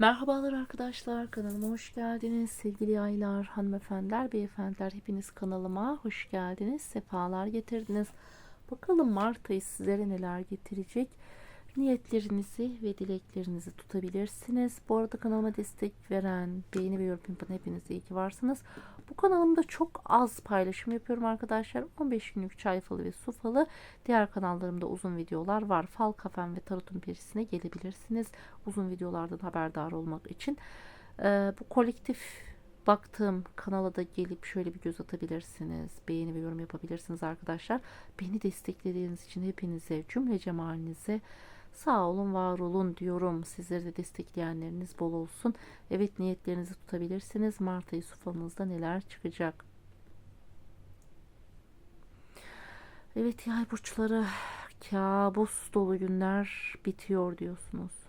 Merhabalar arkadaşlar kanalıma hoş geldiniz. Sevgili yaylar hanımefendiler beyefendiler hepiniz kanalıma hoş geldiniz. Sefalar getirdiniz. Bakalım Mart ayı sizlere neler getirecek niyetlerinizi ve dileklerinizi tutabilirsiniz. Bu arada kanalıma destek veren beğeni ve yorum yapan hepiniz iyi ki varsınız. Bu kanalımda çok az paylaşım yapıyorum arkadaşlar. 15 günlük çay falı ve su falı. Diğer kanallarımda uzun videolar var. Fal kafem ve tarotun perisine gelebilirsiniz. Uzun videolardan haberdar olmak için. Ee, bu kolektif baktığım kanala da gelip şöyle bir göz atabilirsiniz. Beğeni ve yorum yapabilirsiniz arkadaşlar. Beni desteklediğiniz için hepinize cümle cemalinize sağ olun var olun diyorum. Sizleri de destekleyenleriniz bol olsun. Evet niyetlerinizi tutabilirsiniz. Mart ayı sufalınızda neler çıkacak? Evet yay burçları kabus dolu günler bitiyor diyorsunuz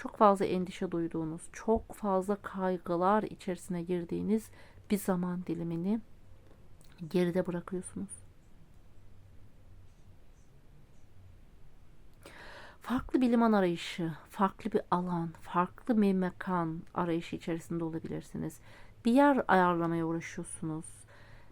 çok fazla endişe duyduğunuz, çok fazla kaygılar içerisine girdiğiniz bir zaman dilimini geride bırakıyorsunuz. Farklı bir liman arayışı, farklı bir alan, farklı bir mekan arayışı içerisinde olabilirsiniz. Bir yer ayarlamaya uğraşıyorsunuz.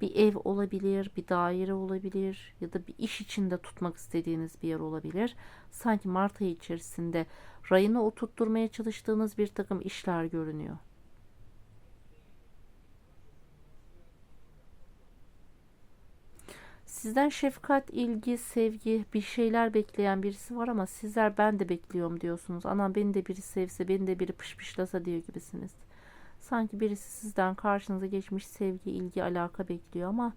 Bir ev olabilir, bir daire olabilir ya da bir iş içinde tutmak istediğiniz bir yer olabilir. Sanki Mart ayı içerisinde rayını oturtturmaya çalıştığınız bir takım işler görünüyor. Sizden şefkat, ilgi, sevgi, bir şeyler bekleyen birisi var ama sizler ben de bekliyorum diyorsunuz. Anam beni de biri sevse, beni de biri pışpışlasa diyor gibisiniz. Sanki birisi sizden karşınıza geçmiş sevgi, ilgi, alaka bekliyor ama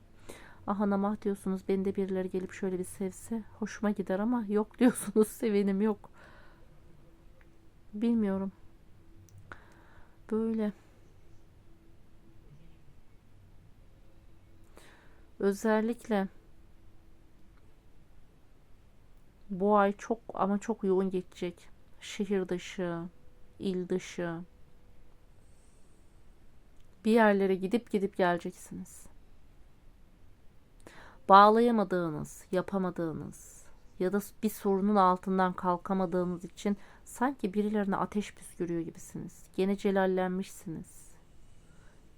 ah anam ah diyorsunuz beni de birileri gelip şöyle bir sevse hoşuma gider ama yok diyorsunuz sevenim yok. Bilmiyorum. Böyle. Özellikle bu ay çok ama çok yoğun geçecek. Şehir dışı, il dışı. Bir yerlere gidip gidip geleceksiniz. Bağlayamadığınız, yapamadığınız ya da bir sorunun altından kalkamadığınız için sanki birilerine ateş püskürüyor gibisiniz. Gene celallenmişsiniz.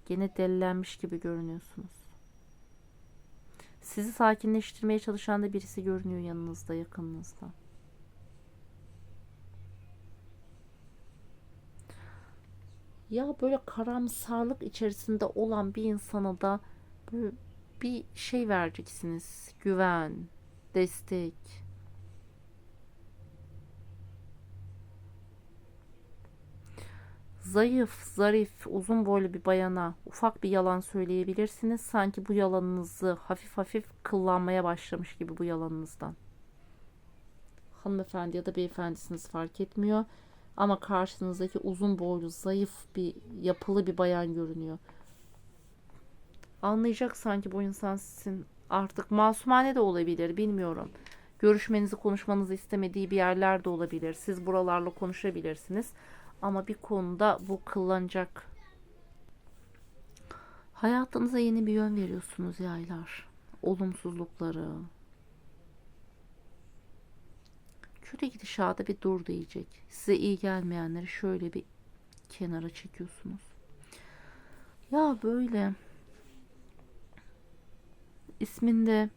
Gene delilenmiş gibi görünüyorsunuz. Sizi sakinleştirmeye çalışan da birisi görünüyor yanınızda, yakınınızda. Ya böyle karamsarlık içerisinde olan bir insana da bir şey vereceksiniz. Güven, destek. Zayıf, zarif, uzun boylu bir bayana ufak bir yalan söyleyebilirsiniz. Sanki bu yalanınızı hafif hafif kıllanmaya başlamış gibi bu yalanınızdan. Hanımefendi ya da beyefendisiniz fark etmiyor. Ama karşınızdaki uzun boylu, zayıf bir yapılı bir bayan görünüyor. Anlayacak sanki bu insan sizin artık masumane de olabilir bilmiyorum. Görüşmenizi konuşmanızı istemediği bir yerler de olabilir. Siz buralarla konuşabilirsiniz. Ama bir konuda bu kullanacak. Hayatınıza yeni bir yön veriyorsunuz yaylar. Olumsuzlukları. Kötü gidişata bir dur diyecek. Size iyi gelmeyenleri şöyle bir kenara çekiyorsunuz. Ya böyle isminde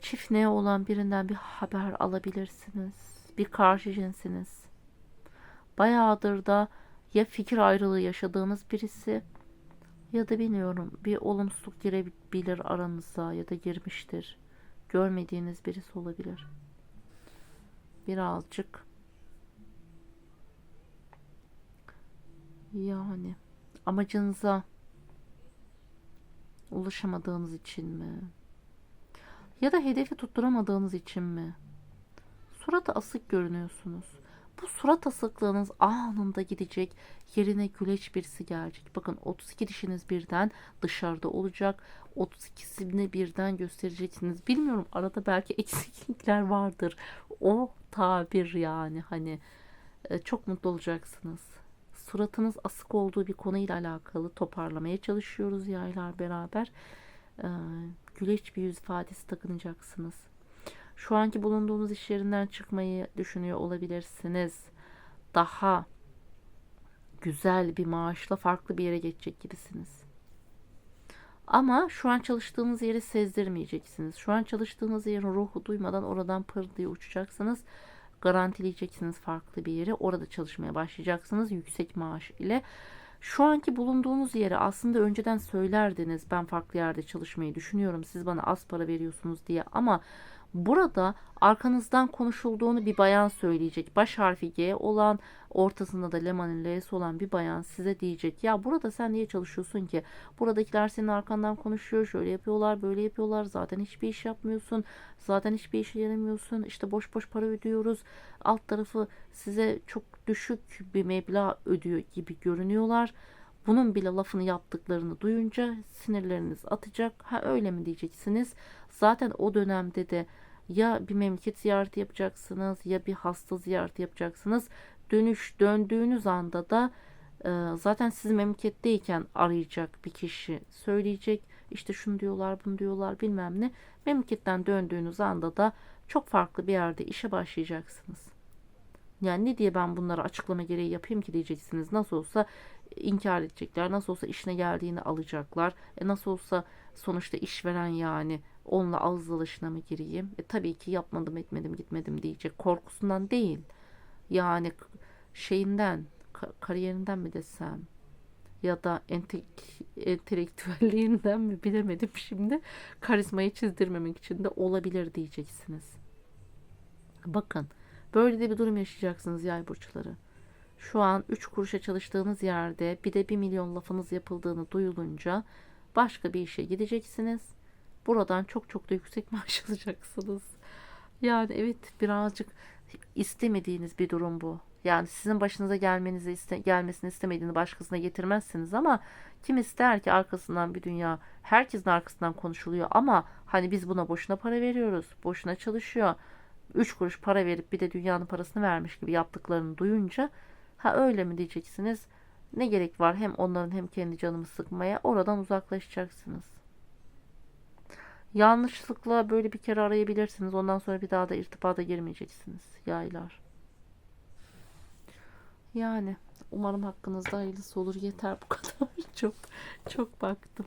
çift ne olan birinden bir haber alabilirsiniz. Bir karşı cinsiniz. Bayağıdır da ya fikir ayrılığı yaşadığınız birisi ya da bilmiyorum bir olumsuzluk girebilir aranıza ya da girmiştir. Görmediğiniz birisi olabilir. Birazcık yani amacınıza ulaşamadığınız için mi? Ya da hedefi tutturamadığınız için mi? Suratı asık görünüyorsunuz. Bu surat asıklığınız anında gidecek. Yerine güleç birisi gelecek. Bakın 32 dişiniz birden dışarıda olacak. 32'sini birden göstereceksiniz. Bilmiyorum arada belki eksiklikler vardır. O tabir yani hani e, çok mutlu olacaksınız. Suratınız asık olduğu bir konuyla alakalı toparlamaya çalışıyoruz yaylar beraber. E, güleç bir yüz ifadesi takınacaksınız. Şu anki bulunduğunuz iş yerinden çıkmayı düşünüyor olabilirsiniz. Daha güzel bir maaşla farklı bir yere geçecek gibisiniz. Ama şu an çalıştığınız yeri sezdirmeyeceksiniz. Şu an çalıştığınız yerin ruhu duymadan oradan pır diye uçacaksınız. Garantileyeceksiniz farklı bir yere. Orada çalışmaya başlayacaksınız yüksek maaş ile. Şu anki bulunduğunuz yeri aslında önceden söylerdiniz. Ben farklı yerde çalışmayı düşünüyorum. Siz bana az para veriyorsunuz diye ama Burada arkanızdan konuşulduğunu bir bayan söyleyecek. Baş harfi G olan ortasında da Leman'ın L'si olan bir bayan size diyecek. Ya burada sen niye çalışıyorsun ki? Buradakiler senin arkandan konuşuyor. Şöyle yapıyorlar böyle yapıyorlar. Zaten hiçbir iş yapmıyorsun. Zaten hiçbir işe yaramıyorsun. İşte boş boş para ödüyoruz. Alt tarafı size çok düşük bir meblağ ödüyor gibi görünüyorlar. Bunun bile lafını yaptıklarını duyunca sinirleriniz atacak. Ha öyle mi diyeceksiniz? Zaten o dönemde de ya bir memleket ziyareti yapacaksınız ya bir hasta ziyareti yapacaksınız. Dönüş döndüğünüz anda da e, zaten siz memleketteyken arayacak bir kişi söyleyecek. İşte şunu diyorlar bunu diyorlar bilmem ne. Memleketten döndüğünüz anda da çok farklı bir yerde işe başlayacaksınız. Yani ne diye ben bunları açıklama gereği yapayım ki diyeceksiniz. Nasıl olsa inkar edecekler. Nasıl olsa işine geldiğini alacaklar. E nasıl olsa sonuçta işveren yani onunla ağız alışına mı gireyim? E tabii ki yapmadım etmedim gitmedim diyecek. Korkusundan değil. Yani şeyinden kariyerinden mi desem ya da entek, entelektüelliğinden mi bilemedim şimdi. Karizmayı çizdirmemek için de olabilir diyeceksiniz. Bakın böyle de bir durum yaşayacaksınız yay burçları. Şu an 3 kuruşa çalıştığınız yerde bir de 1 milyon lafınız yapıldığını duyulunca başka bir işe gideceksiniz. Buradan çok çok da yüksek maaş alacaksınız. Yani evet birazcık istemediğiniz bir durum bu. Yani sizin başınıza gelmenizi iste, gelmesini istemediğini başkasına getirmezsiniz ama kim ister ki arkasından bir dünya herkesin arkasından konuşuluyor ama hani biz buna boşuna para veriyoruz. Boşuna çalışıyor. 3 kuruş para verip bir de dünyanın parasını vermiş gibi yaptıklarını duyunca Ha öyle mi diyeceksiniz? Ne gerek var hem onların hem kendi canımı sıkmaya? Oradan uzaklaşacaksınız. Yanlışlıkla böyle bir kere arayabilirsiniz. Ondan sonra bir daha da irtibata girmeyeceksiniz. Yaylar. Yani umarım hakkınızda hayırlısı olur. Yeter bu kadar. çok çok baktım.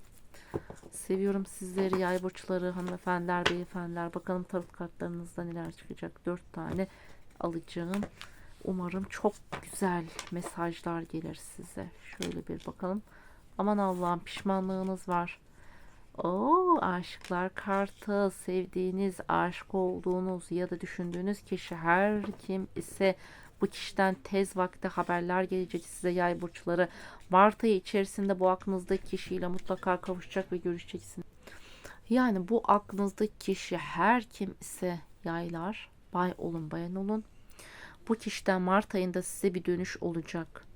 Seviyorum sizleri yay burçları, hanımefendiler, beyefendiler. Bakalım tarot kartlarınızda neler çıkacak. Dört tane alacağım. Umarım çok güzel mesajlar gelir size. Şöyle bir bakalım. Aman Allah'ım pişmanlığınız var. Oo, aşıklar kartı sevdiğiniz, aşık olduğunuz ya da düşündüğünüz kişi her kim ise bu kişiden tez vakte haberler gelecek size yay burçları. Mart ayı içerisinde bu aklınızdaki kişiyle mutlaka kavuşacak ve görüşeceksiniz. Yani bu aklınızdaki kişi her kim ise yaylar, bay olun, bayan olun bu kişiden Mart ayında size bir dönüş olacak.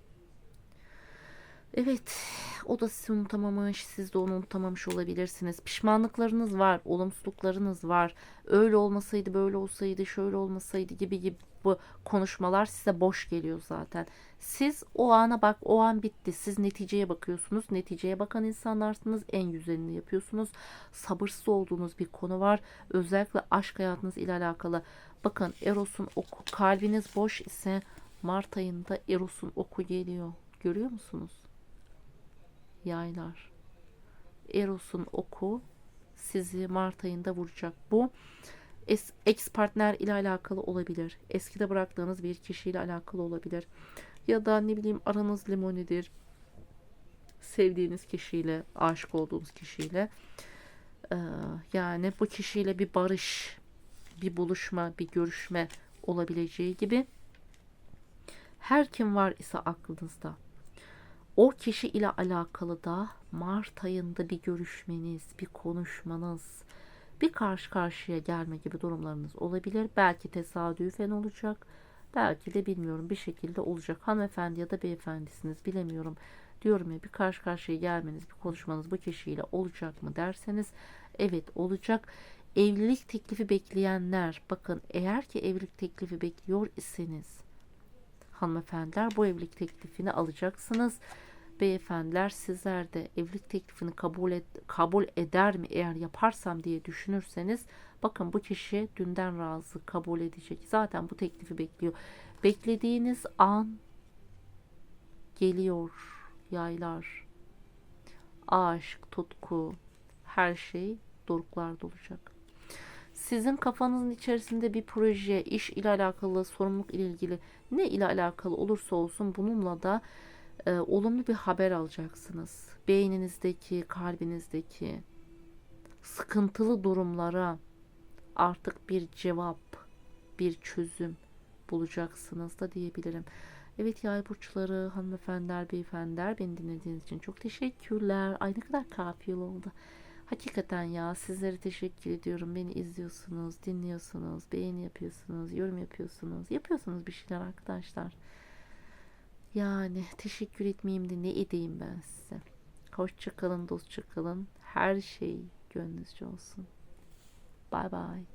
Evet, o da sizi unutamamış, siz de onu unutamamış olabilirsiniz. Pişmanlıklarınız var, olumsuzluklarınız var. Öyle olmasaydı, böyle olsaydı, şöyle olmasaydı gibi gibi bu konuşmalar size boş geliyor zaten. Siz o ana bak, o an bitti. Siz neticeye bakıyorsunuz. Neticeye bakan insanlarsınız. En güzelini yapıyorsunuz. Sabırsız olduğunuz bir konu var. Özellikle aşk hayatınız ile alakalı. Bakın Eros'un oku, kalbiniz boş ise Mart ayında Eros'un oku geliyor. Görüyor musunuz? Yaylar. Eros'un oku sizi Mart ayında vuracak. Bu ex partner ile alakalı olabilir. Eskide bıraktığınız bir kişiyle alakalı olabilir. Ya da ne bileyim aranız limonidir. Sevdiğiniz kişiyle, aşık olduğunuz kişiyle. Ee, yani bu kişiyle bir barış, bir buluşma, bir görüşme olabileceği gibi her kim var ise aklınızda o kişi ile alakalı da Mart ayında bir görüşmeniz, bir konuşmanız, bir karşı karşıya gelme gibi durumlarınız olabilir. Belki tesadüfen olacak. Belki de bilmiyorum bir şekilde olacak. Hanımefendi ya da beyefendisiniz bilemiyorum. Diyorum ya bir karşı karşıya gelmeniz, bir konuşmanız bu kişiyle olacak mı derseniz evet olacak. Evlilik teklifi bekleyenler bakın eğer ki evlilik teklifi bekliyor iseniz hanımefendiler bu evlilik teklifini alacaksınız. Beyefendiler sizler de evlilik teklifini kabul et, kabul eder mi eğer yaparsam diye düşünürseniz bakın bu kişi dünden razı kabul edecek. Zaten bu teklifi bekliyor. Beklediğiniz an geliyor yaylar. Aşk, tutku, her şey doruklarda olacak. Sizin kafanızın içerisinde bir proje, iş ile alakalı, sorumluluk ile ilgili ne ile alakalı olursa olsun bununla da e, olumlu bir haber alacaksınız. Beyninizdeki, kalbinizdeki sıkıntılı durumlara artık bir cevap, bir çözüm bulacaksınız da diyebilirim. Evet yay burçları, hanımefendiler, beyefendiler beni dinlediğiniz için çok teşekkürler. Ay ne kadar kafiyeli oldu. Hakikaten ya sizlere teşekkür ediyorum. Beni izliyorsunuz, dinliyorsunuz, beğeni yapıyorsunuz, yorum yapıyorsunuz. Yapıyorsunuz bir şeyler arkadaşlar. Yani teşekkür etmeyeyim de ne edeyim ben size. Hoşça kalın, dostça kalın. Her şey gönlünüzce olsun. Bye bye.